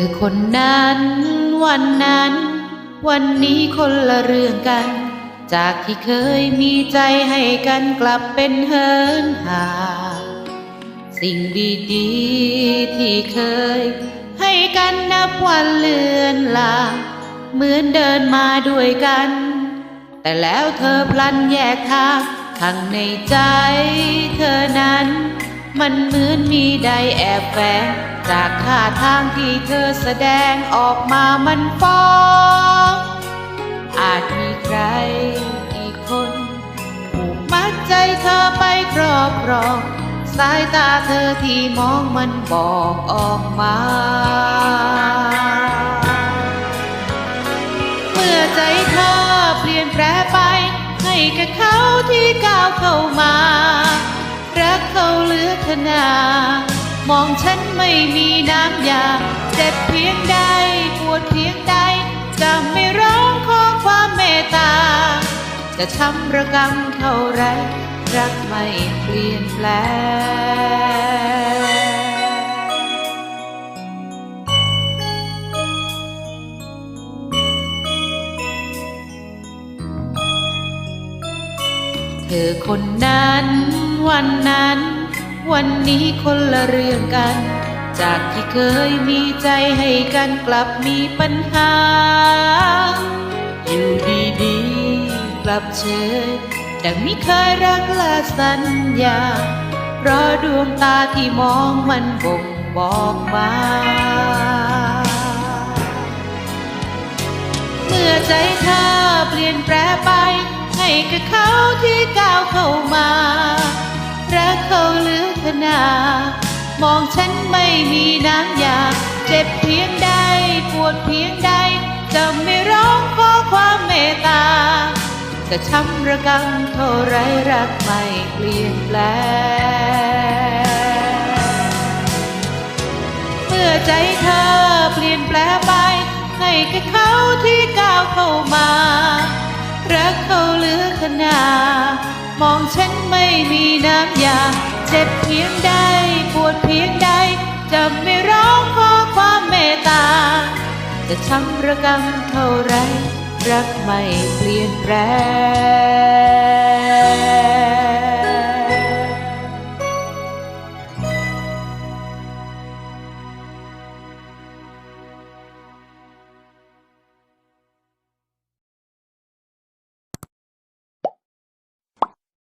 อคนนั้น วันนั้น วันนี้คนละเรื่องกัน จากที่เคยมีใจให้กันกลับเป็นเหินห่างสิ่งดีๆที่เคย ให้กันนับวันเลือนลางเหมือนเดินมาด้วยกัน แต่แล้วเธอพลันแยกทางข้างในใจเธอนั้น มันเหมือนมีใดแอบแฝง จากท่าทางที่เธอแสดงออกมามันฟ้อง อาจมีใครอีกคนผูกมัดใจเธอไปครอบครอง สายตาเธอที่มองมันบอกออกมา เมื่อใจเธอเปลี่ยนแปลไป ให้กับเขาที่ก้าวเข้ามา รักเขาเหลือขนา มองฉัน ไม่มีน้ำยา เจ็บเพียงใดปวดเพียงใด จะไม่ร้องขอความเมตตา จะช้ำระกำเท่าไร รักไม่เปลี่ยนแปลงเธอคนนั้นวันนั้น วันนี้คนละเรื่องกัน จากที่เคยมีใจให้กันกลับมีปัญหา อยู่ดีๆกลับเฉยดังไม่เคยรักละสัญญา เพราะดวงตาที่มองมันบ่งบอกมา เมื่อใจเธอเปลี่ยนแปลไป ให้กับเขาที่ก้าวเข้ามารักเขาเหลือขนา มองฉันไม่มีน้ำยาเจ็บเพียงใดปวดเพียงใด จะไม่ร้องขอความเมตตา จะช้ำระกำเท่าไรรักไม่เปลี่ยนแปลงเมื่อใจเธอเปลี่ยนแปลไป ให้กับเขาที่ก้าวเข้ามารักเขาเหลือขนา มองฉันไม่มีน้ำยา เจ็บเพียงใดปวดเพียงใด จะไม่ร้องขอความเมตตา จะช้ำระกำเท่าไรรักไม่เปลี่ยนแปลง